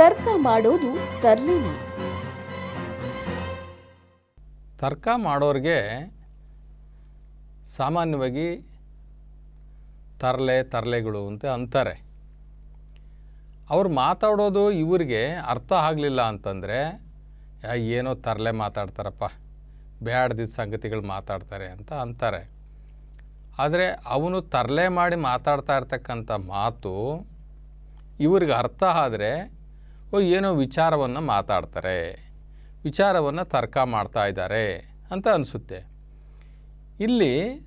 ತರ್ಕ ಮಾಡೋದು ತರ್ಲಿನ ತರ್ಕ ಮಾಡೋರಿಗೆ ಸಾಮಾನ್ಯವಾಗಿ ತರಲೆ ತರಲೆಗಳು ಅಂತ ಅಂತಾರೆ. ಅವ್ರು ಮಾತಾಡೋದು ಇವರಿಗೆ ಅರ್ಥ ಆಗಲಿಲ್ಲ ಅಂತಂದರೆ ಏನೋ ತರಲೆ ಮಾತಾಡ್ತಾರಪ್ಪ ಬ್ಯಾಡ್ದಿದ್ದ ಸಂಗತಿಗಳು ಮಾತಾಡ್ತಾರೆ ಅಂತ ಅಂತಾರೆ. ಆದರೆ ಅವನು ತರಲೆ ಮಾಡಿ ಮಾತಾಡ್ತಾ ಇರ್ತಕ್ಕಂಥ ಮಾತು ಇವ್ರಿಗೆ ಅರ್ಥ ಆದರೆ ಏನೋ ವಿಚಾರವನ್ನು ಮಾತಾಡ್ತಾರೆ, ವಿಚಾರವನ್ನು ತರ್ಕ ಮಾಡ್ತಾ ಇದ್ದಾರೆ ಅಂತ ಅನಿಸುತ್ತೆ. ಇಲ್ಲಿ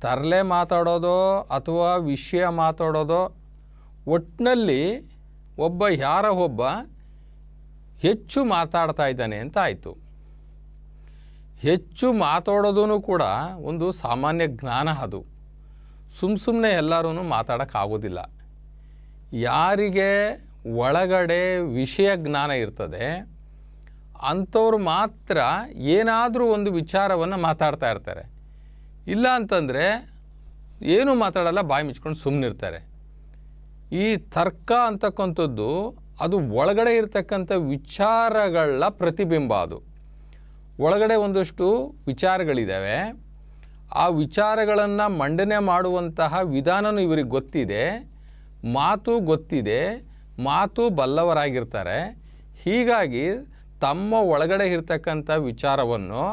ತರಲೆ ಮಾತಾಡೋದೋ ಅಥವಾ ವಿಷಯ ಮಾತಾಡೋದೋ ಒಟ್ಟಿನಲ್ಲಿ ಒಬ್ಬ ಯಾರ ಒಬ್ಬ ಹೆಚ್ಚು ಮಾತಾಡ್ತಾ ಇದ್ದಾನೆ ಅಂತ ಆಯಿತು. ಹೆಚ್ಚು ಮಾತಾಡೋದೂ ಕೂಡ ಒಂದು ಸಾಮಾನ್ಯ ಜ್ಞಾನ ಅದು. ಸುಮ್ಮ ಸುಮ್ಮನೆ ಎಲ್ಲರೂ ಮಾತಾಡೋಕ್ಕಾಗೋದಿಲ್ಲ. ಯಾರಿಗೆ ಒಳಗಡೆ ವಿಷಯ ಜ್ಞಾನ ಇರ್ತದೆ, ಅಂಥವ್ರು ಮಾತ್ರ ಏನಾದರೂ ಒಂದು ವಿಚಾರವನ್ನು ಮಾತಾಡ್ತಾ ಇರ್ತಾರೆ. ಇಲ್ಲ ಅಂತಂದರೆ ಏನೂ ಮಾತಾಡಲ್ಲ, ಬಾಯಿ ಮುಚ್ಕೊಂಡು ಸುಮ್ಮನಿರ್ತಾರೆ ಈ ತರ್ಕ ಅಂತಕ್ಕಂಥದ್ದು ಅದು ಒಳಗಡೆ ಇರ್ತಕ್ಕಂಥ ವಿಚಾರಗಳ ಪ್ರತಿಬಿಂಬ ಅದು. ಒಳಗಡೆ ಒಂದಷ್ಟು ವಿಚಾರಗಳಿದ್ದಾವೆ ಆ ವಿಚಾರಗಳನ್ನು ಮಂಡನೆ ಮಾಡುವಂತಹ ವಿಧಾನವೂ ಇವರಿಗೆ ಗೊತ್ತಿದೆ, ಮಾತು ಗೊತ್ತಿದೆ ಮಾತು ಬಲ್ಲವರಾಗಿರ್ತಾರೆ. ಹೀಗಾಗಿ ತಮ್ಮ ಒಳಗಡೆ ಇರ್ತಕ್ಕಂಥ ವಿಚಾರವನ್ನು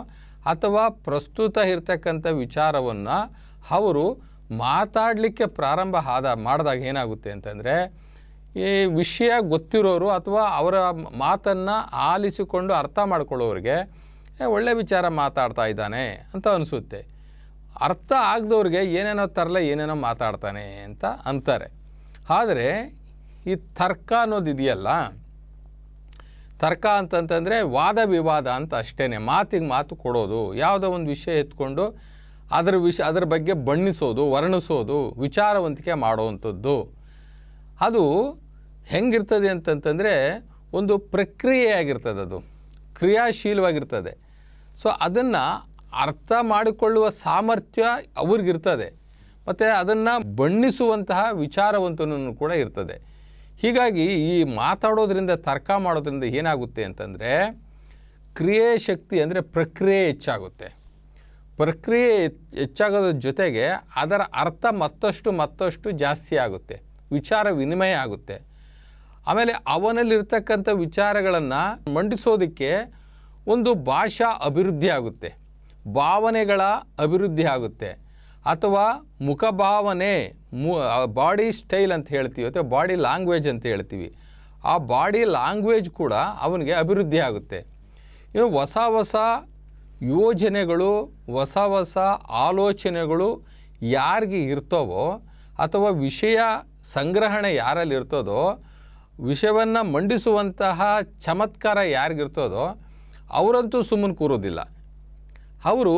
ಅಥವಾ ಪ್ರಸ್ತುತ ಇರ್ತಕ್ಕಂಥ ವಿಚಾರವನ್ನು ಅವರು ಮಾತಾಡಲಿಕ್ಕೆ ಪ್ರಾರಂಭ ಆದ, ಮಾಡಿದಾಗ ಏನಾಗುತ್ತೆ ಅಂತಂದರೆ, ಈ ವಿಷಯ ಗೊತ್ತಿರೋರು ಅಥವಾ ಅವರ ಮಾತನ್ನು ಆಲಿಸಿಕೊಂಡು ಅರ್ಥ ಮಾಡ್ಕೊಳ್ಳೋರಿಗೆ ಒಳ್ಳೆ ವಿಚಾರ ಮಾತಾಡ್ತಾ ಇದ್ದಾನೆ ಅಂತ ಅನಿಸುತ್ತೆ. ಅರ್ಥ ಆಗದವ್ರಿಗೆ ಏನೇನೋ ತರಲೆ, ಏನೇನೋ ಮಾತಾಡ್ತಾನೆ ಅಂತ ಅಂತಾರೆ. ಆದರೆ ಈ ತರ್ಕ ಅನ್ನೋದು ಇದೆಯಲ್ಲ? ತರ್ಕ ಅಂತಂತಂದರೆ ವಾದ ವಿವಾದ ಅಂತ ಅಷ್ಟೇ ಮಾತಿಗೆ ಮಾತು ಕೊಡೋದು, ಯಾವುದೋ ಒಂದು ವಿಷಯ ಎತ್ಕೊಂಡು ಅದರ ವಿಷ, ಅದರ ಬಗ್ಗೆ ಬಣ್ಣಿಸೋದು, ವರ್ಣಿಸೋದು, ವಿಚಾರವಂತಿಕೆ ಮಾಡುವಂಥದ್ದು. ಅದು ಹೆಂಗಿರ್ತದೆ ಅಂತಂತಂದರೆ ಒಂದು ಪ್ರಕ್ರಿಯೆಯಾಗಿರ್ತದೆ ಅದು. ಕ್ರಿಯಾಶೀಲವಾಗಿರ್ತದೆ. ಸೊ ಅದನ್ನು ಅರ್ಥ ಮಾಡಿಕೊಳ್ಳುವ ಸಾಮರ್ಥ್ಯ ಅವ್ರಿಗಿರ್ತದೆ. ಮತ್ತು ಅದನ್ನು ಬಣ್ಣಿಸುವಂತಹ ವಿಚಾರವಂತನೂ ಕೂಡ ಇರ್ತದೆ. ಹೀಗಾಗಿ ಈ ಮಾತಾಡೋದ್ರಿಂದ, ತರ್ಕ ಮಾಡೋದ್ರಿಂದ ಏನಾಗುತ್ತೆ ಅಂತಂದರೆ, ಕ್ರಿಯೆ ಶಕ್ತಿ ಅಂದರೆ ಪ್ರಕ್ರಿಯೆ ಹೆಚ್ಚಾಗುತ್ತೆ. ಪ್ರಕ್ರಿಯೆ ಹೆಚ್ಚ್- ಹೆಚ್ಚಾಗೋದ್ರ ಜೊತೆಗೆ ಅದರ ಅರ್ಥ ಮತ್ತಷ್ಟು ಮತ್ತಷ್ಟು ಜಾಸ್ತಿ ಆಗುತ್ತೆ. ವಿಚಾರ ವಿನಿಮಯ ಆಗುತ್ತೆ. ಆಮೇಲೆ ಅವನಲ್ಲಿರ್ತಕ್ಕಂಥ ವಿಚಾರಗಳನ್ನು ಮಂಡಿಸೋದಕ್ಕೆ ಒಂದು ಭಾಷಾ ಅಭಿವೃದ್ಧಿ ಆಗುತ್ತೆ. ಭಾವನೆಗಳ ಅಭಿವೃದ್ಧಿ ಆಗುತ್ತೆ. ಅಥವಾ ಮುಖಭಾವನೆ, ಮು ಬಾಡಿ ಸ್ಟೈಲ್ ಅಂತ ಹೇಳ್ತೀವಿ, ಅಥವಾ ಬಾಡಿ ಲ್ಯಾಂಗ್ವೇಜ್ ಅಂತ ಹೇಳ್ತೀವಿ. ಆ ಬಾಡಿ ಲ್ಯಾಂಗ್ವೇಜ್ ಕೂಡ ಅವನಿಗೆ ಅಭಿವೃದ್ಧಿ ಆಗುತ್ತೆ. ಇನ್ನು ಹೊಸ ಹೊಸ ಯೋಜನೆಗಳು, ಹೊಸ ಹೊಸ ಆಲೋಚನೆಗಳು ಯಾರಿಗೆ ಇರ್ತವೋ ಅಥವಾ ವಿಷಯ ಸಂಗ್ರಹಣೆ ಯಾರಲ್ಲಿ ಇರ್ತದೋ, ವಿಷಯವನ್ನು ಮಂಡಿಸುವಂತಹ ಚಮತ್ಕಾರ ಯಾರಿಗಿರ್ತದೋ, ಅವರಂತೂ ಸುಮ್ಮನೆ ಕೂರೋದಿಲ್ಲ. ಅವರು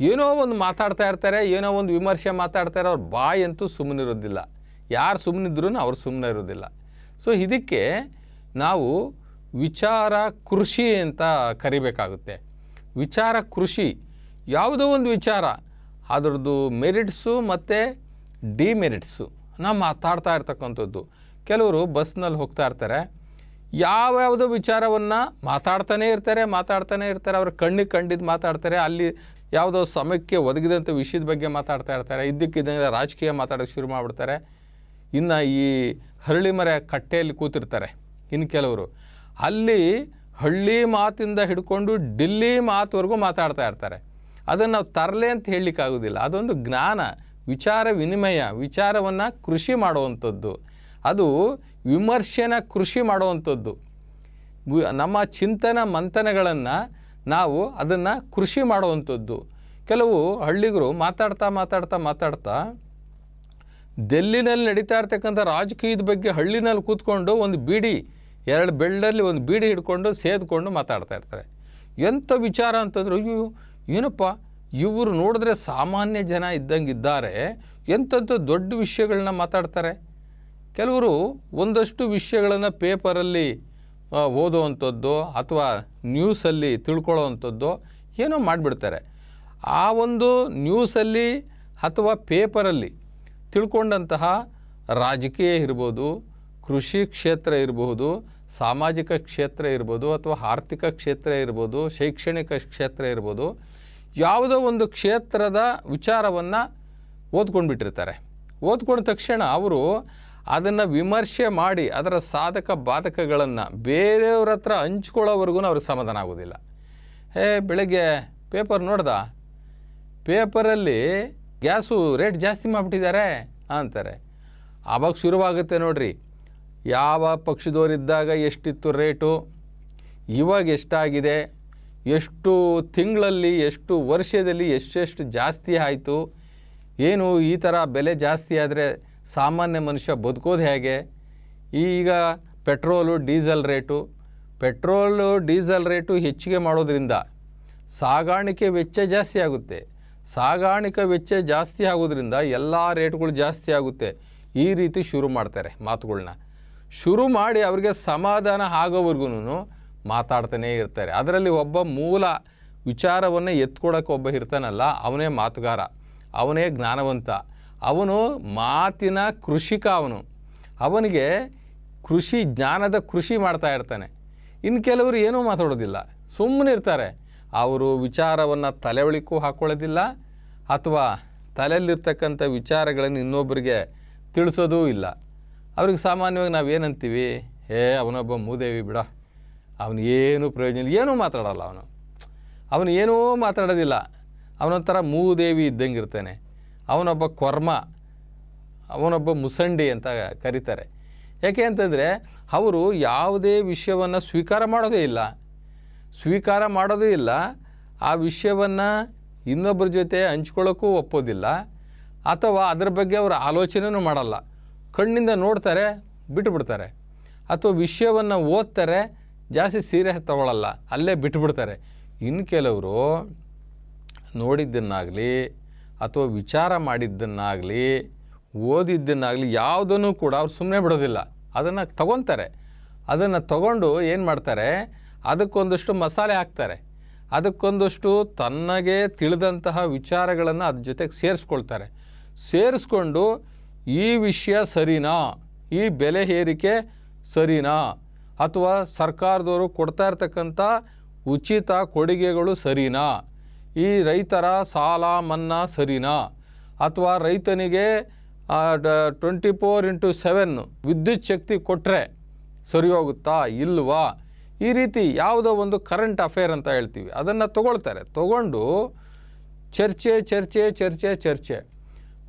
ಏನೋ ಒಂದು ಮಾತಾಡ್ತಾ ಇರ್ತಾರೆ, ಏನೋ ಒಂದು ವಿಮರ್ಶೆ ಮಾತಾಡ್ತಾರೆ ಅವ್ರ ಬಾಯಿ ಅಂತೂ ಸುಮ್ಮನಿರೋದಿಲ್ಲ ಯಾರು ಸುಮ್ಮನಿದ್ರೂ ಅವ್ರು ಸುಮ್ಮನೆ ಇರೋದಿಲ್ಲ. ಸೊ ಇದಕ್ಕೆ ನಾವು ವಿಚಾರ ಕೃಷಿ ಅಂತ ಕರಿಬೇಕಾಗುತ್ತೆ. ವಿಚಾರ ಕೃಷಿ ಯಾವುದೋ ಒಂದು ವಿಚಾರ, ಅದರದ್ದು ಮೆರಿಟ್ಸು ಮತ್ತು ಡಿಮೆರಿಟ್ಸು. ನಾವು ಮಾತಾಡ್ತಾ ಇರ್ತಕ್ಕಂಥದ್ದು. ಕೆಲವರು ಬಸ್ನಲ್ಲಿ ಹೋಗ್ತಾ ಇರ್ತಾರೆ. ಯಾವ್ಯಾವುದೋ ವಿಚಾರವನ್ನು ಮಾತಾಡ್ತಾನೇ ಇರ್ತಾರೆ, ಮಾತಾಡ್ತಾನೆ ಇರ್ತಾರೆ. ಅವ್ರ ಕಣ್ಣಿಗೆ ಕಂಡಿದ್ದು ಮಾತಾಡ್ತಾರೆ. ಅಲ್ಲಿ ಯಾವುದೋ ಸಮಯಕ್ಕೆ ಒದಗಿದಂಥ ವಿಷಯದ ಬಗ್ಗೆ ಮಾತಾಡ್ತಾ ಇರ್ತಾರೆ. ಇದ್ದಕ್ಕಿದ್ದಂಗೆ ರಾಜಕೀಯ ಮಾತಾಡೋಕ್ಕೆ ಶುರು ಮಾಡಿಬಿಡ್ತಾರೆ. ಇನ್ನು ಈ ಹರಳಿ ಮರ ಕಟ್ಟೆಯಲ್ಲಿ ಕೂತಿರ್ತಾರೆ ಇನ್ನು ಕೆಲವರು. ಅಲ್ಲಿ ಹಳ್ಳಿ ಮಾತಿಂದ ಹಿಡ್ಕೊಂಡು ಡಿಲ್ಲಿ ಮಾತುವರೆಗೂ ಮಾತಾಡ್ತಾ ಇರ್ತಾರೆ. ಅದನ್ನು ನಾವು ತರಲೆ ಅಂತ ಹೇಳಲಿಕ್ಕಾಗೋದಿಲ್ಲ ಅದೊಂದು ಜ್ಞಾನ, ವಿಚಾರ ವಿನಿಮಯ, ವಿಚಾರವನ್ನು ಕೃಷಿ ಮಾಡುವಂಥದ್ದು. ಅದು ವಿಮರ್ಶೆನ ಕೃಷಿ ಮಾಡುವಂಥದ್ದು. ನಮ್ಮ ಚಿಂತನ ಮಂಥನಗಳನ್ನು ನಾವು ಅದನ್ನು ಕೃಷಿ ಮಾಡುವಂಥದ್ದು. ಕೆಲವು ಹಳ್ಳಿಗರು ಮಾತಾಡ್ತಾ ಮಾತಾಡ್ತಾ ಮಾತಾಡ್ತಾ ಡೆಲ್ಲಿನಲ್ಲಿ ನಡೀತಾ ಇರ್ತಕ್ಕಂಥ ರಾಜಕೀಯದ ಬಗ್ಗೆ ಹಳ್ಳಿನಲ್ಲಿ ಕೂತ್ಕೊಂಡು ಒಂದು ಬೀಡಿ, ಎರಡು ಬೆಳ್ಳಲ್ಲಿ ಒಂದು ಬೀಡಿ ಹಿಡ್ಕೊಂಡು ಸೇದ್ಕೊಂಡು ಮಾತಾಡ್ತಾ ಇರ್ತಾರೆ. ಎಂಥ ವಿಚಾರ ಅಂತಂದ್ರೆ, ಅಯ್ಯೋ, ಏನಪ್ಪ, ಇವರು ನೋಡಿದ್ರೆ ಸಾಮಾನ್ಯ ಜನ ಇದ್ದಂಗೆ ಇದ್ದಾರೆ ದೊಡ್ಡ ವಿಷಯಗಳನ್ನ ಮಾತಾಡ್ತಾರೆ. ಕೆಲವರು ಒಂದಷ್ಟು ವಿಷಯಗಳನ್ನು ಪೇಪರಲ್ಲಿ ಓದುವಂಥದ್ದು ಅಥವಾ ನ್ಯೂಸಲ್ಲಿ ತಿಳ್ಕೊಳ್ಳೋವಂಥದ್ದು ಏನೋ ಮಾಡಿಬಿಡ್ತಾರೆ. ಆ ಒಂದು ನ್ಯೂಸಲ್ಲಿ ಅಥವಾ ಪೇಪರಲ್ಲಿ ತಿಳ್ಕೊಂಡಂತಹ ರಾಜಕೀಯ ಇರ್ಬೋದು, ಕೃಷಿ ಕ್ಷೇತ್ರ ಇರಬಹುದು ಸಾಮಾಜಿಕ ಕ್ಷೇತ್ರ ಇರ್ಬೋದು ಅಥವಾ ಆರ್ಥಿಕ ಕ್ಷೇತ್ರ ಇರ್ಬೋದು, ಶೈಕ್ಷಣಿಕ ಕ್ಷೇತ್ರ ಇರ್ಬೋದು, ಯಾವುದೋ ಒಂದು ಕ್ಷೇತ್ರದ ವಿಚಾರವನ್ನು ಓದ್ಕೊಂಡು ಬಿಟ್ಟಿರ್ತಾರೆ ಓದ್ಕೊಂಡ ತಕ್ಷಣ ಅವರು ಅದನ್ನು ವಿಮರ್ಶೆ ಮಾಡಿ ಅದರ ಸಾಧಕ ಬಾಧಕಗಳನ್ನು ಬೇರೆಯವ್ರ ಹತ್ರ ಹಂಚ್ಕೊಳ್ಳೋವರೆಗೂ ಅವ್ರಿಗೆ ಸಮಾಧಾನ ಆಗೋದಿಲ್ಲ. ಹೇ, ಬೆಳಗ್ಗೆ ಪೇಪರ್ ನೋಡ್ದ? ಪೇಪರಲ್ಲಿ ಗ್ಯಾಸು ರೇಟ್ ಜಾಸ್ತಿ ಮಾಡಿಬಿಟ್ಟಿದ್ದಾರೆ ಅಂತಾರೆ. ಆವಾಗ ಶುರುವಾಗುತ್ತೆ ನೋಡ್ರಿ. ಯಾವ ಪಕ್ಷದವರಿದ್ದಾಗ ಎಷ್ಟಿತ್ತು ರೇಟು? ಇವಾಗ ಎಷ್ಟಾಗಿದೆ? ಎಷ್ಟು ತಿಂಗಳಲ್ಲಿ, ಎಷ್ಟು ವರ್ಷದಲ್ಲಿ ಎಷ್ಟೆಷ್ಟು ಜಾಸ್ತಿ ಆಯಿತು? ಏನು ಈ ಥರ ಬೆಲೆ ಜಾಸ್ತಿ ಆದರೆ ಸಾಮಾನ್ಯ ಮನುಷ್ಯ ಬದುಕೋದು ಹೇಗೆ? ಈಗ petrol, diesel rate. Petrol, diesel rate ಹೆಚ್ಚಿಗೆ ಮಾಡೋದ್ರಿಂದ ಸಾಗಾಣಿಕೆ ವೆಚ್ಚ ಜಾಸ್ತಿ ಆಗುತ್ತೆ. ಸಾಗಾಣಿಕೆ ವೆಚ್ಚ ಜಾಸ್ತಿ ಆಗೋದ್ರಿಂದ ಎಲ್ಲ ರೇಟ್ಗಳು ಜಾಸ್ತಿ ಆಗುತ್ತೆ. ಈ ರೀತಿ ಶುರು ಮಾಡ್ತಾರೆ ಮಾತುಗಳನ್ನ ಶುರು ಮಾಡಿ ಅವ್ರಿಗೆ ಸಮಾಧಾನ ಆಗೋವರೆಗೂ ಮಾತಾಡ್ತಾನೇ ಇರ್ತಾರೆ. ಅದರಲ್ಲಿ ಒಬ್ಬ ಮೂಲ ವಿಚಾರವನ್ನು ಎತ್ಕೊಡೋಕೆ ಒಬ್ಬ ಇರ್ತಾನಲ್ಲ, ಅವನೇ ಮಾತುಗಾರ. ಅವನೇ ಜ್ಞಾನವಂತ. ಅವನು ಮಾತಿನ ಕೃಷಿಕ ಅವನು. ಅವನಿಗೆ ಕೃಷಿ, ಜ್ಞಾನದ ಕೃಷಿ ಮಾಡ್ತಾ ಇರ್ತಾನೆ. ಇನ್ನು ಕೆಲವರು ಏನೂ ಮಾತಾಡೋದಿಲ್ಲ. ಸುಮ್ಮನೆ ಇರ್ತಾರೆ. ಅವರು ವಿಚಾರವನ್ನು ತಲೆವಳಿಕ್ಕೂ ಹಾಕ್ಕೊಳ್ಳೋದಿಲ್ಲ ಅಥವಾ ತಲೆಯಲ್ಲಿರ್ತಕ್ಕಂಥ ವಿಚಾರಗಳನ್ನು ಇನ್ನೊಬ್ಬರಿಗೆ ತಿಳಿಸೋದೂ ಇಲ್ಲ. ಅವ್ರಿಗೆ ಸಾಮಾನ್ಯವಾಗಿ ನಾವೇನಂತೀವಿ ಏ ಅವನೊಬ್ಬ ಮೂದೇವಿ ಬಿಡ. ಅವನು ಏನೂ ಪ್ರಯೋಜನ ಇಲ್ಲ. ಏನೂ ಮಾತಾಡೋಲ್ಲ ಅವನು. ಅವನು ಏನೂ ಮಾತಾಡೋದಿಲ್ಲ. ಅವನೊಂಥರ ಮೂದೇವಿ ಇದ್ದಂಗೆ ಇರ್ತಾನೆ. ಅವನೊಬ್ಬ ಕೊರ್ಮ, ಅವನೊಬ್ಬ ಮುಸಂಡಿ ಅಂತ ಕರೀತಾರೆ. ಯಾಕೆ ಅಂತಂದರೆ ಅವರು ಯಾವುದೇ ವಿಷಯವನ್ನು ಸ್ವೀಕಾರ ಮಾಡೋದೇ ಇಲ್ಲ. ಸ್ವೀಕಾರ ಮಾಡೋದೇ ಇಲ್ಲ, ಆ ವಿಷಯವನ್ನು ಇನ್ನೊಬ್ಬರ ಜೊತೆ ಹಂಚ್ಕೊಳ್ಳೋಕ್ಕೂ ಒಪ್ಪೋದಿಲ್ಲ, ಅಥವಾ ಅದರ ಬಗ್ಗೆ ಅವರು ಆಲೋಚನೆಯೂ ಮಾಡಲ್ಲ. ಕಣ್ಣಿಂದ ನೋಡ್ತಾರೆ ಬಿಟ್ಟುಬಿಡ್ತಾರೆ ಅಥವಾ ವಿಷಯವನ್ನು ಓದ್ತಾರೆ, ಜಾಸ್ತಿ ಸೀರೆ ತಗೊಳ್ಳಲ್ಲ ಅಲ್ಲೇ ಬಿಟ್ಟುಬಿಡ್ತಾರೆ ಇನ್ನು ಕೆಲವರು ನೋಡಿದ್ದನ್ನಾಗಲಿ ಅಥವಾ ವಿಚಾರ ಮಾಡಿದ್ದನ್ನಾಗಲಿ, ಓದಿದ್ದನ್ನಾಗಲಿ ಯಾವುದನ್ನು ಕೂಡ ಅವ್ರು ಸುಮ್ಮನೆ ಬಿಡೋದಿಲ್ಲ. ಅದನ್ನು ತಗೊತಾರೆ. ಅದನ್ನು ತಗೊಂಡು ಏನು ಮಾಡ್ತಾರೆ? ಅದಕ್ಕೊಂದಷ್ಟು ಮಸಾಲೆ ಹಾಕ್ತಾರೆ. ಅದಕ್ಕೊಂದಷ್ಟು ತನ್ನಗೆ ತಿಳಿದಂತಹ ವಿಚಾರಗಳನ್ನು ಅದ್ರ ಜೊತೆಗೆ ಸೇರಿಸ್ಕೊಳ್ತಾರೆ. ಸೇರಿಸ್ಕೊಂಡು, ಈ ವಿಷಯ ಸರಿನಾ? ಈ ಬೆಲೆ ಏರಿಕೆ ಸರಿನಾ? ಅಥವಾ ಸರ್ಕಾರದವರು ಕೊಡ್ತಾ ಇರ್ತಕ್ಕಂಥ ಉಚಿತ ಕೊಡುಗೆಗಳು ಸರಿನಾ? ಈ ರೈತರ ಸಾಲ ಮನ್ನಾ ಸರಿನಾ? ಅಥವಾ ರೈತನಿಗೆ ಟ್ವೆಂಟಿ ಫೋರ್ ಇಂಟು ಸೆವೆನ್ ವಿದ್ಯುತ್ ಶಕ್ತಿ ಕೊಟ್ಟರೆ ಸರಿ ಹೋಗುತ್ತಾ ಇಲ್ವಾ? ಈ ರೀತಿ ಯಾವುದೋ ಒಂದು ಕರೆಂಟ್ ಅಫೇರ್ ಅಂತ ಹೇಳ್ತೀವಿ. ಅದನ್ನು ತಗೊಳ್ತಾರೆ. ತಗೊಂಡು ಚರ್ಚೆ ಚರ್ಚೆ ಚರ್ಚೆ ಚರ್ಚೆ.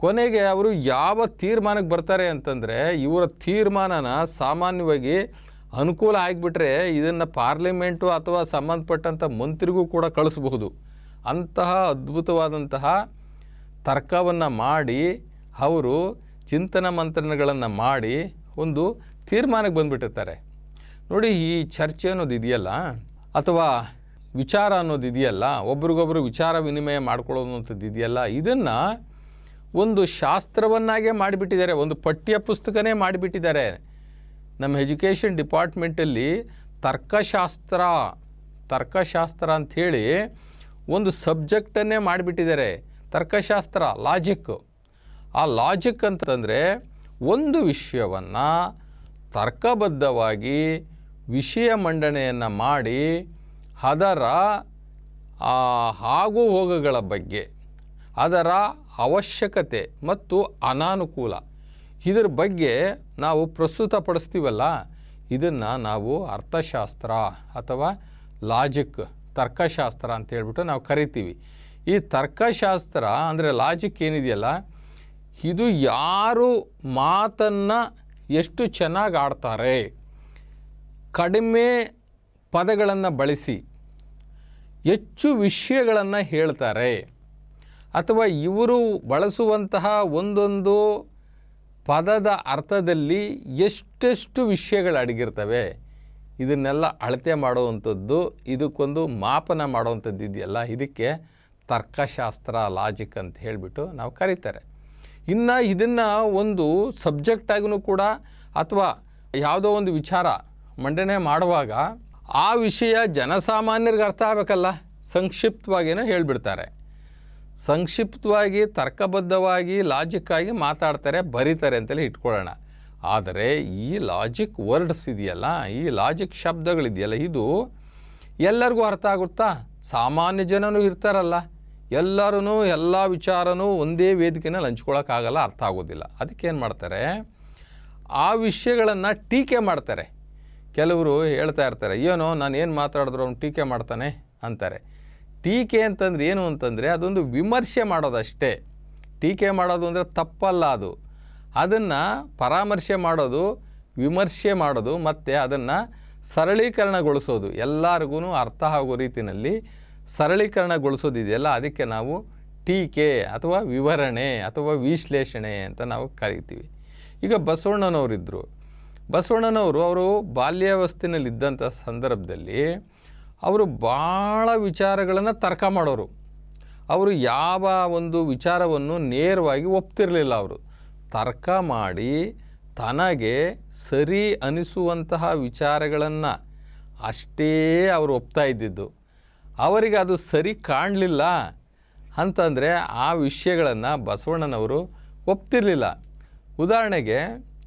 ಕೊನೆಗೆ ಅವರು ಯಾವ ತೀರ್ಮಾನಕ್ಕೆ ಬರ್ತಾರೆ ಅಂತಂದರೆ, ಇವರ ತೀರ್ಮಾನನ ಸಾಮಾನ್ಯವಾಗಿ ಅನುಕೂಲ ಆಗಿಬಿಟ್ರೆ ಇದನ್ನು ಪಾರ್ಲಿಮೆಂಟು ಅಥವಾ ಸಂಬಂಧಪಟ್ಟಂಥ ಮಂತ್ರಿಗೂ ಕೂಡ ಕಳಿಸಬಹುದು. ಅಂತಹ ಅದ್ಭುತವಾದಂತಹ ತರ್ಕವನ್ನು ಮಾಡಿ ಅವರು ಚಿಂತನ ಮಂಥನಗಳನ್ನು ಮಾಡಿ ಒಂದು ತೀರ್ಮಾನಕ್ಕೆ ಬಂದುಬಿಟ್ಟಿರ್ತಾರೆ. ನೋಡಿ ಈ ಚರ್ಚೆ ಅನ್ನೋದು ಇದೆಯಲ್ಲ? ಅಥವಾ ವಿಚಾರ ಅನ್ನೋದು ಇದೆಯಲ್ಲ? ಒಬ್ರಿಗೊಬ್ರು ವಿಚಾರ ವಿನಿಮಯ ಮಾಡ್ಕೊಳ್ಳೋದು ಅಂಥದ್ದು ಇದೆಯಲ್ಲ? ಇದನ್ನು ಒಂದು ಶಾಸ್ತ್ರವನ್ನಾಗೇ ಮಾಡಿಬಿಟ್ಟಿದ್ದಾರೆ, ಒಂದು ಪಠ್ಯ ಪುಸ್ತಕನೇ ಮಾಡಿಬಿಟ್ಟಿದ್ದಾರೆ. ನಮ್ಮ ಎಜುಕೇಷನ್ ಡಿಪಾರ್ಟ್ಮೆಂಟಲ್ಲಿ ತರ್ಕಶಾಸ್ತ್ರ ತರ್ಕಶಾಸ್ತ್ರ ಅಂಥೇಳಿ ಒಂದು ಸಬ್ಜೆಕ್ಟನ್ನೇ ಮಾಡಿಬಿಟ್ಟಿದ್ದಾರೆ. ತರ್ಕಶಾಸ್ತ್ರ ಲಾಜಿಕ್ ಆ ಲಾಜಿಕ್ ಅಂತಂದರೆ ಒಂದು ವಿಷಯವನ್ನು ತರ್ಕಬದ್ಧವಾಗಿ ವಿಷಯ ಮಂಡನೆಯನ್ನು ಮಾಡಿ ಅದರ ಆಗು ಹೋಗುಗಳ ಬಗ್ಗೆ, ಅದರ ಅವಶ್ಯಕತೆ ಮತ್ತು ಅನಾನುಕೂಲ. ಇದರ ಬಗ್ಗೆ ನಾವು ಪ್ರಸ್ತುತಪಡಿಸ್ತೀವಲ್ಲ, ಇದನ್ನು ನಾವು ಅರ್ಥಶಾಸ್ತ್ರ ಅಥವಾ ಲಾಜಿಕ್ ತರ್ಕಶಾಸ್ತ್ರ ಅಂತ ಹೇಳ್ಬಿಟ್ಟು ನಾವು ಕರಿತೀವಿ. ಈ ತರ್ಕಶಾಸ್ತ್ರ ಅಂದರೆ ಲಾಜಿಕ್ ಏನಿದೆಯಲ್ಲ, ಇದು ಯಾರು ಮಾತನ್ನು ಎಷ್ಟು ಚೆನ್ನಾಗಿ ಆಡ್ತಾರೆ, ಕಡಿಮೆ ಪದಗಳನ್ನು ಬಳಸಿ, ಹೆಚ್ಚು ವಿಷಯಗಳನ್ನು ಹೇಳ್ತಾರೆ, ಅಥವಾ ಇವರು ಬಳಸುವಂತಹ ಒಂದೊಂದು ಪದದ ಅರ್ಥದಲ್ಲಿ ಎಷ್ಟೆಷ್ಟು ವಿಷಯಗಳು ಅಡಗಿರ್ತವೆ ಇದನ್ನೆಲ್ಲ ಅಳತೆ ಮಾಡುವಂಥದ್ದು, ಇದಕ್ಕೊಂದು ಮಾಪನ ಮಾಡುವಂಥದ್ದು ಇದೆಯಲ್ಲ, ಇದಕ್ಕೆ ತರ್ಕಶಾಸ್ತ್ರ ಲಾಜಿಕ್ ಅಂತ ಹೇಳಿಬಿಟ್ಟು ನಾವು ಕರೀತಾರೆ. ಇನ್ನು ಇದನ್ನು ಒಂದು ಸಬ್ಜೆಕ್ಟಾಗೂ ಕೂಡ ಅಥವಾ ಯಾವುದೋ ಒಂದು ವಿಚಾರ ಮಂಡನೆ ಮಾಡುವಾಗ ಆ ವಿಷಯ ಜನಸಾಮಾನ್ಯರಿಗೆ ಅರ್ಥ ಆಗಬೇಕಲ್ಲ ಸಂಕ್ಷಿಪ್ತವಾಗಿಯೂ ಹೇಳಿಬಿಡ್ತಾರೆ. ಸಂಕ್ಷಿಪ್ತವಾಗಿ, ತರ್ಕಬದ್ಧವಾಗಿ ಲಾಜಿಕ್ಕಾಗಿ ಮಾತಾಡ್ತಾರೆ, ಬರೀತಾರೆ ಅಂತಲೇ ಇಟ್ಕೊಳ್ಳೋಣ. ಆದರೆ ಈ ಲಾಜಿಕ್ ವರ್ಡ್ಸ್ ಇದೆಯಲ್ಲ, ಈ ಲಾಜಿಕ್ ಶಬ್ದಗಳಿದೆಯಲ್ಲ, ಇದು ಎಲ್ಲರಿಗೂ ಅರ್ಥ ಆಗುತ್ತಾ? ಸಾಮಾನ್ಯ ಜನನೂ ಇರ್ತಾರಲ್ಲ. ಎಲ್ಲರೂ ಎಲ್ಲ ವಿಚಾರನೂ ಒಂದೇ ವೇದಿಕೆನಲ್ಲಿ ಹಂಚ್ಕೊಳ್ಳೋಕ್ಕಾಗಲ್ಲ ಅರ್ಥ ಆಗೋದಿಲ್ಲ. ಅದಕ್ಕೆ ಏನು ಮಾಡ್ತಾರೆ? ಆ ವಿಷಯಗಳನ್ನು ಟೀಕೆ ಮಾಡ್ತಾರೆ. ಕೆಲವರು ಹೇಳ್ತಾ ಇರ್ತಾರೆ, ಏನೋ, ನಾನು ಏನು ಮಾತಾಡಿದ್ರು ಅವ್ನು ಟೀಕೆ ಮಾಡ್ತಾನೆ? ಅಂತಾರೆ. ಟೀಕೆ ಅಂತಂದ್ರೆ ಏನು ಅಂತಂದರೆ ಅದೊಂದು ವಿಮರ್ಶೆ ಮಾಡೋದಷ್ಟೇ. ಟೀಕೆ ಮಾಡೋದು ಅಂದರೆ ತಪ್ಪಲ್ಲ ಅದು. ಅದನ್ನು ಪರಾಮರ್ಶೆ ಮಾಡೋದು, ವಿಮರ್ಶೆ ಮಾಡೋದು, ಮತ್ತು ಅದನ್ನು ಸರಳೀಕರಣಗೊಳಿಸೋದು. ಎಲ್ಲರಿಗೂ ಅರ್ಥ ಆಗೋ ರೀತಿಯಲ್ಲಿ ಸರಳೀಕರಣಗೊಳಿಸೋದಿದೆಯಲ್ಲ, ಅದಕ್ಕೆ ನಾವು ಟೀಕೆ ಅಥವಾ ವಿವರಣೆ ಅಥವಾ ವಿಶ್ಲೇಷಣೆ ಅಂತ ನಾವು ಕರಿತೀವಿ. ಈಗ ಬಸವಣ್ಣನವರಿದ್ದರು ಬಸವಣ್ಣನವರು ಅವರು ಬಾಲ್ಯಾವಸ್ಥೆಯಲ್ಲಿದ್ದಂಥ ಸಂದರ್ಭದಲ್ಲಿ ಅವರು ಭಾಳ ವಿಚಾರಗಳನ್ನು ತರ್ಕ ಮಾಡೋರು. ಅವರು ಯಾವ ಒಂದು ವಿಚಾರವನ್ನು ನೇರವಾಗಿ ಒಪ್ತಿರಲಿಲ್ಲ ಅವರು. ತರ್ಕ ಮಾಡಿ ತನಗೆ ಸರಿ ಅನಿಸುವಂತಹ ವಿಚಾರಗಳನ್ನು ಅಷ್ಟೇ ಅವರು ಒಪ್ತಾ ಇದ್ದಿದ್ದು. ಅವರಿಗೆ ಅದು ಸರಿ ಕಾಣಲಿಲ್ಲ ಅಂತಂದರೆ ಆ ವಿಷಯಗಳನ್ನು ಬಸವಣ್ಣನವರು ಒಪ್ತಿರಲಿಲ್ಲ. ಉದಾಹರಣೆಗೆ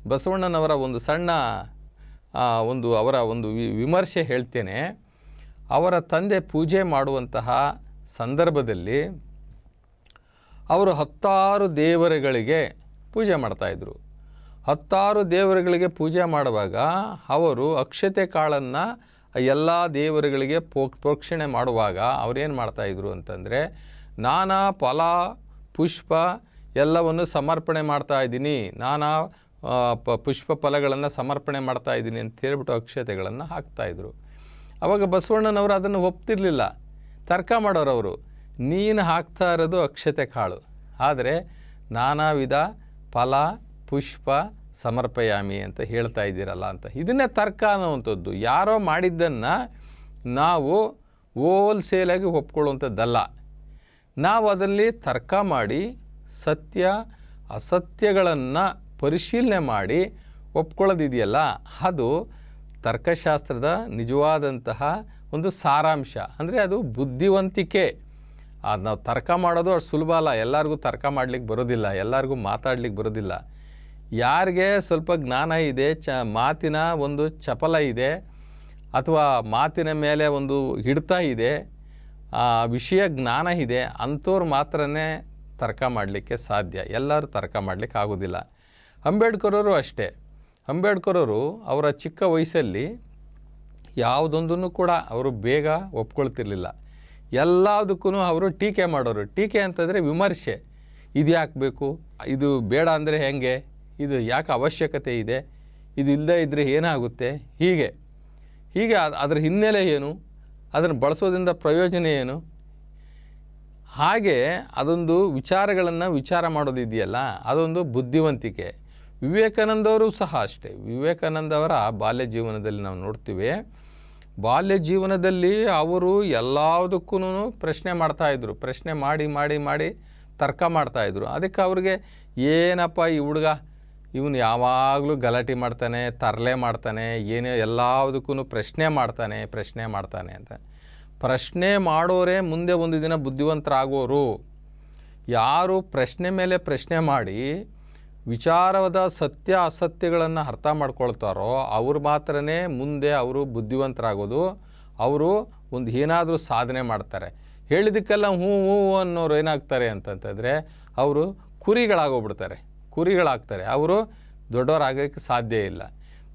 ಬಸವಣ್ಣನವರ ಒಂದು ಸಣ್ಣ ಒಂದು ಅವರ ಒಂದು ವಿಮರ್ಶೆ ಹೇಳ್ತೇನೆ. ಅವರ ತಂದೆ ಪೂಜೆ ಮಾಡುವಂತಹ ಸಂದರ್ಭದಲ್ಲಿ ಅವರು ಹತ್ತಾರು ದೇವರುಗಳಿಗೆ ಪೂಜೆ ಮಾಡ್ತಾಯಿದ್ರು ಹತ್ತಾರು ದೇವರುಗಳಿಗೆ ಪೂಜೆ ಮಾಡುವಾಗ ಅವರು ಅಕ್ಷತೆ ಕಾಳನ್ನು ಎಲ್ಲ ದೇವರುಗಳಿಗೆ ಪೋ, ಪ್ರೋಕ್ಷಣೆ ಮಾಡುವಾಗ ಅವ್ರೇನು ಮಾಡ್ತಾಯಿದ್ರು ಅಂತಂದರೆ, ನಾನಾ ಫಲ, ಪುಷ್ಪ ಎಲ್ಲವನ್ನು ಸಮರ್ಪಣೆ ಮಾಡ್ತಾ ಇದ್ದೀನಿ, ನಾನಾ ಪ, ಪುಷ್ಪ ಫಲಗಳನ್ನು ಸಮರ್ಪಣೆ ಮಾಡ್ತಾ ಇದ್ದೀನಿ ಅಂತ ಹೇಳ್ಬಿಟ್ಟು ಅಕ್ಷತೆಗಳನ್ನು ಹಾಕ್ತಾಯಿದ್ರು ಅವಾಗ ಬಸವಣ್ಣನವರು ಅದನ್ನು ಒಪ್ತಿರಲಿಲ್ಲ. ತರ್ಕ ಮಾಡೋರು ಅವರು ನೀನು ಹಾಕ್ತಾ ಇರೋದು ಅಕ್ಷತೆ ಕಾಳು. ಆದರೆ ನಾನಾ ವಿಧ ಫಲ, ಪುಷ್ಪ ಸಮರ್ಪಯಾಮಿ ಅಂತ ಹೇಳ್ತಾ ಇದ್ದೀರಲ್ಲ ಅಂತ. ಇದನ್ನೇ ತರ್ಕ ಅನ್ನುವಂಥದ್ದು. ಯಾರೋ ಮಾಡಿದ್ದನ್ನು ನಾವು ಹೋಲ್ಸೇಲಾಗಿ ಒಪ್ಕೊಳ್ಳುವಂಥದ್ದಲ್ಲ. ನಾವು ಅದರಲ್ಲಿ ತರ್ಕ ಮಾಡಿ, ಸತ್ಯ, ಅಸತ್ಯಗಳನ್ನು ಪರಿಶೀಲನೆ ಮಾಡಿ ಒಪ್ಕೊಳ್ಳೋದಿದೆಯಲ್ಲ, ಅದು ತರ್ಕಶಾಸ್ತ್ರದ ನಿಜವಾದಂತಹ ಒಂದು ಸಾರಾಂಶ. ಅಂದರೆ ಅದು ಬುದ್ಧಿವಂತಿಕೆ. ಅದು ನಾವು ತರ್ಕ ಮಾಡೋದು ಅಷ್ಟು ಸುಲಭ ಅಲ್ಲ. ಎಲ್ಲರಿಗೂ ತರ್ಕ ಮಾಡಲಿಕ್ಕೆ ಬರೋದಿಲ್ಲ. ಎಲ್ಲರಿಗೂ ಮಾತಾಡ್ಲಿಕ್ಕೆ ಬರೋದಿಲ್ಲ. ಯಾರಿಗೆ ಸ್ವಲ್ಪ ಜ್ಞಾನ ಇದೆ, ಚ, ಮಾತಿನ ಒಂದು ಚಪಲ ಇದೆ, ಅಥವಾ ಮಾತಿನ ಮೇಲೆ ಒಂದು ಹಿಡಿತ ಇದೆ ವಿಷಯ ಜ್ಞಾನ ಇದೆ ಅಂಥವ್ರು ಮಾತ್ರ ತರ್ಕ ಮಾಡಲಿಕ್ಕೆ ಸಾಧ್ಯ. ಎಲ್ಲರೂ ತರ್ಕ ಮಾಡಲಿಕ್ಕೆ ಆಗೋದಿಲ್ಲ. ಅಂಬೇಡ್ಕರವರು ಅಷ್ಟೇ. ಅಂಬೇಡ್ಕರವರು ಅವರ ಚಿಕ್ಕ ವಯಸ್ಸಲ್ಲಿ ಯಾವುದೊಂದನ್ನು ಕೂಡ ಅವರು ಬೇಗ ಒಪ್ಕೊಳ್ತಿರ್ಲಿಲ್ಲ. ಎಲ್ಲದಕ್ಕೂ ಅವರು ಟೀಕೆ ಮಾಡೋರು. ಟೀಕೆ ಅಂತಂದರೆ ವಿಮರ್ಶೆ. ಇದು ಯಾಕೆ ಬೇಕು? ಇದು ಬೇಡ ಅಂದರೆ ಹೆಂಗೆ? ಇದು ಯಾಕೆ ಅವಶ್ಯಕತೆ ಇದೆ? ಇದು ಇಲ್ಲದೇ ಇದ್ದರೆ ಏನಾಗುತ್ತೆ? ಹೀಗೆ. ಹೀಗೆ ಅದ್- ಅದರ ಹಿನ್ನೆಲೆ ಏನು? ಅದನ್ನು ಬಳಸೋದ್ರಿಂದ ಪ್ರಯೋಜನ ಏನು? ಹಾಗೆ ಅದೊಂದು ವಿಚಾರಗಳನ್ನು ವಿಚಾರ ಮಾಡೋದಿದೆಯಲ್ಲ, ಅದೊಂದು ಬುದ್ಧಿವಂತಿಕೆ. ವಿವೇಕಾನಂದವರು ಸಹ ಅಷ್ಟೇ. ವಿವೇಕಾನಂದವರ ಬಾಲ್ಯ ಜೀವನದಲ್ಲಿ ನಾವು ನೋಡ್ತೀವಿ. ಬಾಲ್ಯ ಜೀವನದಲ್ಲಿ ಅವರು ಎಲ್ಲದಕ್ಕೂ ಪ್ರಶ್ನೆ ಮಾಡ್ತಾಯಿದ್ರು ಪ್ರಶ್ನೆ ಮಾಡಿ ಮಾಡಿ ಮಾಡಿ ತರ್ಕ ಮಾಡ್ತಾಯಿದ್ರು ಅದಕ್ಕೆ ಅವ್ರಿಗೆ, ಏನಪ್ಪ ಈ ಹುಡುಗ? ಇವನು ಯಾವಾಗಲೂ ಗಲಾಟೆ ಮಾಡ್ತಾನೆ, ತರಲೆ ಮಾಡ್ತಾನೆ, ಏನೇ ಎಲ್ಲದಕ್ಕೂ ಪ್ರಶ್ನೆ ಮಾಡ್ತಾನೆ ಪ್ರಶ್ನೆ ಮಾಡ್ತಾನೆ ಅಂತ. ಪ್ರಶ್ನೆ ಮಾಡೋರೇ ಮುಂದೆ ಒಂದು ದಿನ ಬುದ್ಧಿವಂತರಾಗೋರು. ಯಾರು ಪ್ರಶ್ನೆ ಮೇಲೆ ಪ್ರಶ್ನೆ ಮಾಡಿ ವಿಚಾರದ ಸತ್ಯ ಅಸತ್ಯಗಳನ್ನು ಅರ್ಥ ಮಾಡ್ಕೊಳ್ತಾರೋ ಅವ್ರು ಮಾತ್ರನೇ ಮುಂದೆ ಅವರು ಬುದ್ಧಿವಂತರಾಗೋದು, ಅವರು ಒಂದು ಏನಾದರೂ ಸಾಧನೆ ಮಾಡ್ತಾರೆ. ಹೇಳಿದ್ದಕ್ಕೆಲ್ಲ ಹ್ಞೂ ಹ್ಞೂ ಅನ್ನೋರು ಏನಾಗ್ತಾರೆ ಅಂತಂತಂದರೆ ಅವರು ಕುರಿಗಳಾಗೋಗ್ಬಿಡ್ತಾರೆ, ಕುರಿಗಳಾಗ್ತಾರೆ. ಅವರು ದೊಡ್ಡವರಾಗೋಕ್ಕೆ ಸಾಧ್ಯ ಇಲ್ಲ.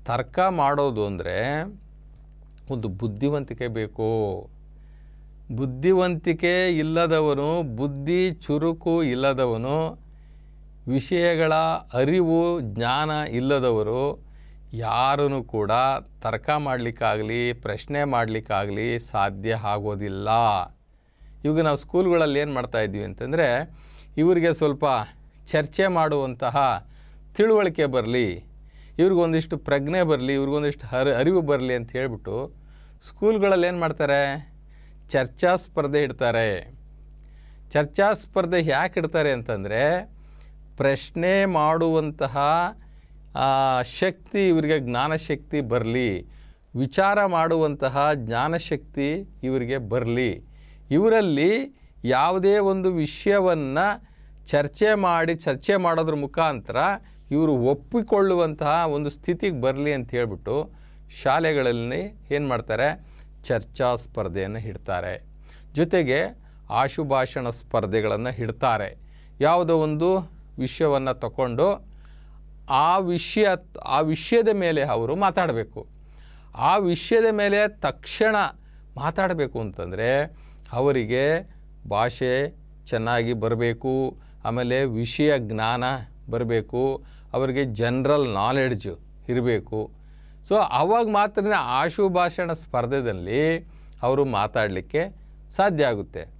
ತರ್ಕ ಮಾಡೋದು ಅಂದರೆ ಒಂದು ಬುದ್ಧಿವಂತಿಕೆ ಬೇಕು. ಬುದ್ಧಿವಂತಿಕೆ ಇಲ್ಲದವನು, ಬುದ್ಧಿ ಚುರುಕು ಇಲ್ಲದವನು ವಿಷಯಗಳ ಅರಿವು ಜ್ಞಾನ ಇಲ್ಲದವರು ಯಾರೂ ಕೂಡ ತರ್ಕ ಮಾಡಲಿಕ್ಕಾಗಲಿ, ಪ್ರಶ್ನೆ ಮಾಡಲಿಕ್ಕಾಗಲಿ ಸಾಧ್ಯ ಆಗೋದಿಲ್ಲ. ಇವಾಗ ನಾವು ಸ್ಕೂಲ್ಗಳಲ್ಲಿ ಏನು ಮಾಡ್ತಾ ಇದ್ವಿ ಅಂತಂದರೆ, ಇವರಿಗೆ ಸ್ವಲ್ಪ ಚರ್ಚೆ ಮಾಡುವಂತಹ ತಿಳುವಳಿಕೆ ಬರಲಿ ಇವ್ರಿಗೊಂದಿಷ್ಟು ಪ್ರಜ್ಞೆ ಬರಲಿ ಇವ್ರಿಗೊಂದಿಷ್ಟು ಹರಿ ಅರಿವು ಬರಲಿ ಅಂತ ಹೇಳ್ಬಿಟ್ಟು ಸ್ಕೂಲ್ಗಳಲ್ಲಿ ಏನು ಮಾಡ್ತಾರೆ? ಚರ್ಚಾ ಸ್ಪರ್ಧೆ ಇಡ್ತಾರೆ. ಚರ್ಚಾ ಸ್ಪರ್ಧೆ ಯಾಕೆ ಇಡ್ತಾರೆ ಅಂತಂದರೆ ಪ್ರಶ್ನೆ ಮಾಡುವಂತಹ ಶಕ್ತಿ, ಇವರಿಗೆ ಜ್ಞಾನಶಕ್ತಿ ಬರಲಿ. ವಿಚಾರ ಮಾಡುವಂತಹ ಜ್ಞಾನಶಕ್ತಿ ಇವರಿಗೆ ಬರಲಿ. ಇವರಲ್ಲಿ ಯಾವುದೇ ಒಂದು ವಿಷಯವನ್ನು ಚರ್ಚೆ ಮಾಡಿ, ಚರ್ಚೆ ಮಾಡೋದ್ರ ಮುಖಾಂತರ ಇವರು ಒಪ್ಪಿಕೊಳ್ಳುವಂತಹ ಒಂದು ಸ್ಥಿತಿಗೆ ಬರಲಿ ಅಂತ ಹೇಳ್ಬಿಟ್ಟು ಶಾಲೆಗಳಲ್ಲಿ ಏನು ಮಾಡ್ತಾರೆ? ಚರ್ಚಾ ಸ್ಪರ್ಧೆಯನ್ನು ಇಡ್ತಾರೆ. ಜೊತೆಗೆ ಆಶುಭಾಷಣ ಸ್ಪರ್ಧೆಗಳನ್ನು ಇಡ್ತಾರೆ. ಯಾವುದೋ ಒಂದು ವಿಷಯವನ್ನು ತಗೊಂಡು ಆ ವಿಷಯ, ಆ ವಿಷಯದ ಮೇಲೆ ಅವರು ಮಾತಾಡಬೇಕು. ಆ ವಿಷಯದ ಮೇಲೆ ತಕ್ಷಣ ಮಾತಾಡಬೇಕು ಅಂತಂದರೆ ಅವರಿಗೆ ಭಾಷೆ ಚೆನ್ನಾಗಿ ಬರಬೇಕು, ಆಮೇಲೆ ವಿಷಯ ಜ್ಞಾನ ಬರಬೇಕು, ಅವರಿಗೆ ಜನರಲ್ ನಾಲೆಡ್ಜು ಇರಬೇಕು. ಸೊ ಆವಾಗ ಮಾತ್ರ ಆಶುಭಾಷಣ ಸ್ಪರ್ಧೆಯಲ್ಲಿ ಅವರು ಮಾತಾಡಲಿಕ್ಕೆ ಸಾಧ್ಯ ಆಗುತ್ತೆ.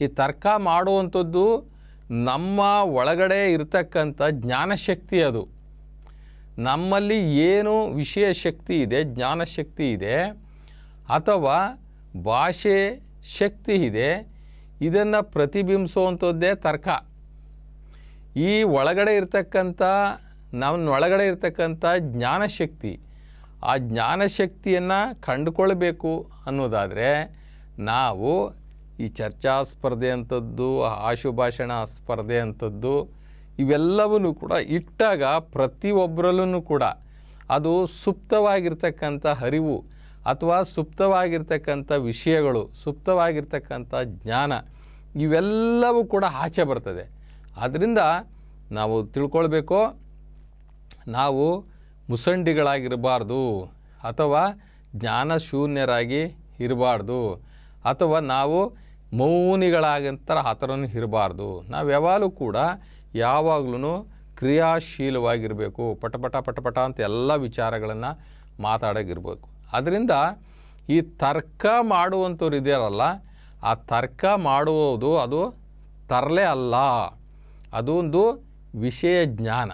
ಈ ತರ್ಕ ಮಾಡುವಂಥದ್ದು ನಮ್ಮ ಒಳಗಡೆ ಇರತಕ್ಕಂಥ ಜ್ಞಾನಶಕ್ತಿ ಅದು. ನಮ್ಮಲ್ಲಿ ಏನು ವಿಷಯ ಶಕ್ತಿ ಇದೆ ಜ್ಞಾನಶಕ್ತಿ ಇದೆ, ಅಥವಾ ಭಾಷೆ ಶಕ್ತಿ ಇದೆ, ಇದನ್ನು ಪ್ರತಿಬಿಂಬಿಸುವಂಥದ್ದೇ ತರ್ಕ. ಈ ಒಳಗಡೆ ಇರ್ತಕ್ಕಂಥ, ನಮ್ಮ ಒಳಗಡೆ ಇರ್ತಕ್ಕಂಥ ಜ್ಞಾನಶಕ್ತಿ, ಆ ಜ್ಞಾನಶಕ್ತಿಯನ್ನು ಕಂಡುಕೊಳ್ಬೇಕು ಅನ್ನೋದಾದರೆ, ನಾವು ಈ ಚರ್ಚಾ ಸ್ಪರ್ಧೆ ಅಂಥದ್ದು, ಆಶುಭಾಷಣ ಸ್ಪರ್ಧೆ ಅಂಥದ್ದು, ಇವೆಲ್ಲವನ್ನು ಕೂಡ ಇಟ್ಟಾಗ ಪ್ರತಿಯೊಬ್ಬರಲ್ಲೂ ಕೂಡ ಅದು ಸುಪ್ತವಾಗಿರ್ತಕ್ಕಂಥ ಅರಿವು ಅಥವಾ ಸುಪ್ತವಾಗಿರ್ತಕ್ಕಂಥ ವಿಷಯಗಳು, ಸುಪ್ತವಾಗಿರ್ತಕ್ಕಂಥ ಜ್ಞಾನ ಇವೆಲ್ಲವೂ ಕೂಡ ಆಚೆ ಬರ್ತದೆ. ಆದ್ದರಿಂದ ನಾವು ತಿಳ್ಕೊಳ್ಬೇಕು, ನಾವು ಮುಸಂಡಿಗಳಾಗಿರಬಾರ್ದು ಅಥವಾ ಜ್ಞಾನ ಶೂನ್ಯರಾಗಿ ಇರಬಾರ್ದು ಅಥವಾ ನಾವು ಮೌನಿಗಳಾಗಂತರ ಆ ಇರಬಾರ್ದು ನಾವು ಯಾವಾಗಲೂ ಕೂಡ ಯಾವಾಗಲೂ ಕ್ರಿಯಾಶೀಲವಾಗಿರಬೇಕು. ಪಟಪಟ ಪಟಪಟ ಅಂತ ಎಲ್ಲ ವಿಚಾರಗಳನ್ನು ಮಾತಾಡೋಗಿರ್ಬೇಕು ಅದರಿಂದ ಈ ತರ್ಕ ಮಾಡುವಂಥವ್ರು ಇದೆಯಲ್ಲ ಆ ತರ್ಕ ಮಾಡುವುದು ಅದು ತರಲೆ ಅಲ್ಲ. ಅದು ಒಂದು ವಿಷಯ ಜ್ಞಾನ.